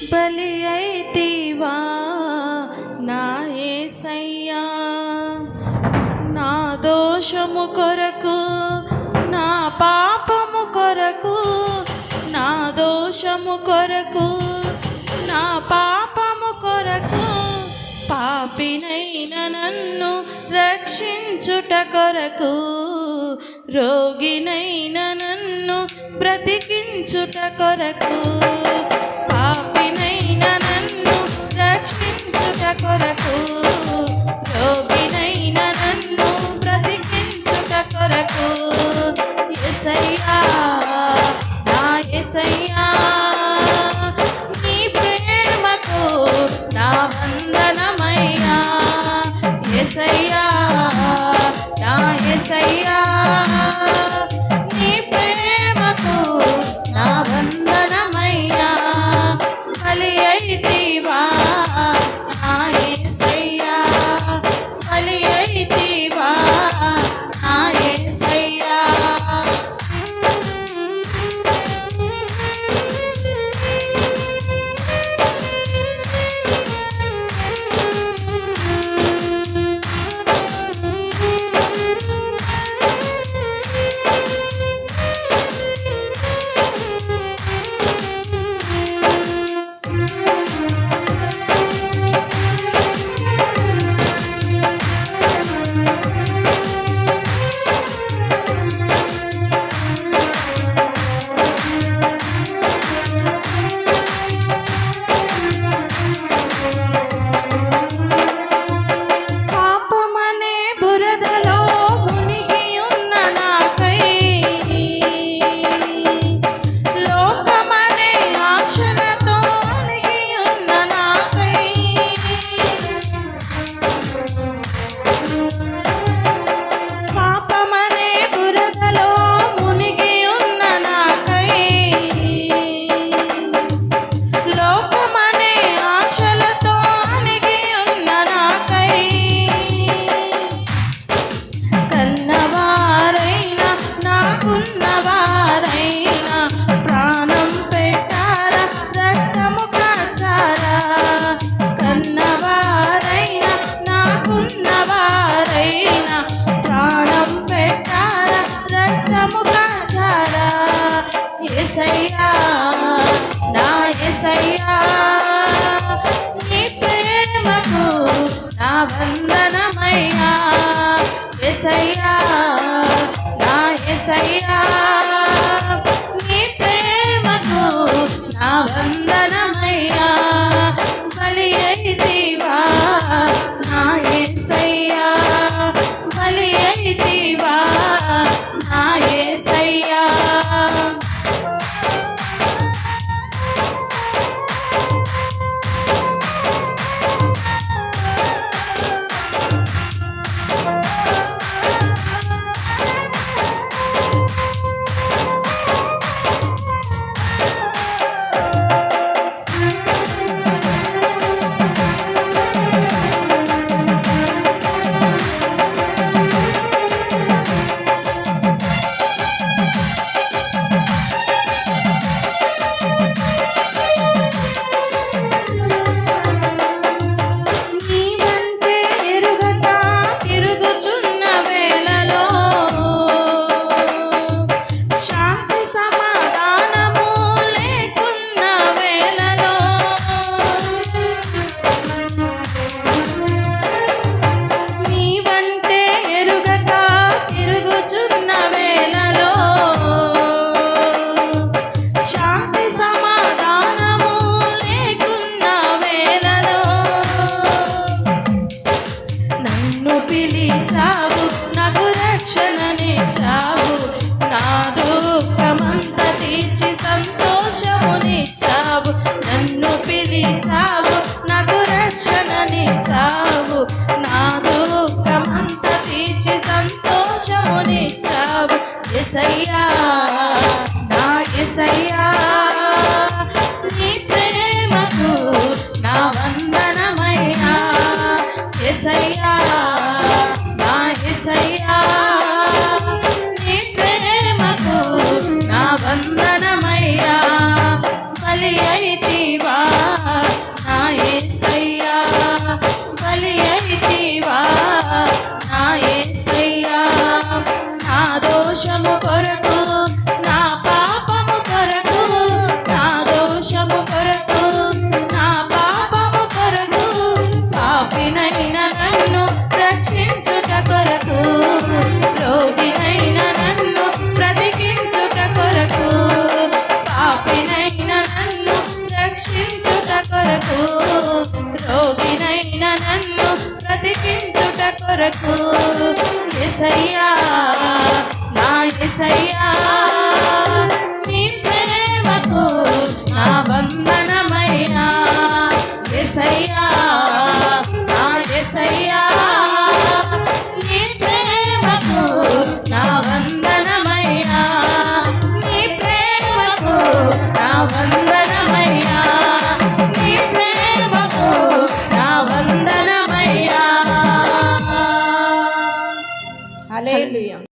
బలి అయితేవా? నా ఏసయ్యా నా దోషము కొరకు నా పాపము కొరకు నా దోషము కొరకు నా పాపము కొరకు పాపినైన నన్ను రక్షించుట కొరకు రోగినైన నన్ను బ్రతికించుట కొరకు. పాపినైన నన్ను రక్షించుట కొరకు. నా ఎసయ్యా నీ ప్రేమకు నా వందనమయ్యా. ఎసయ్యా నా ఎసయ్యా నీ ప్రేమకు నా వందనమయ్యా. ఎసయ్యా నా ఎసయ్యా. కొరకు ఎసయ్యా నా ఎసయ్యా వందనమయ్యా హల్లెలూయా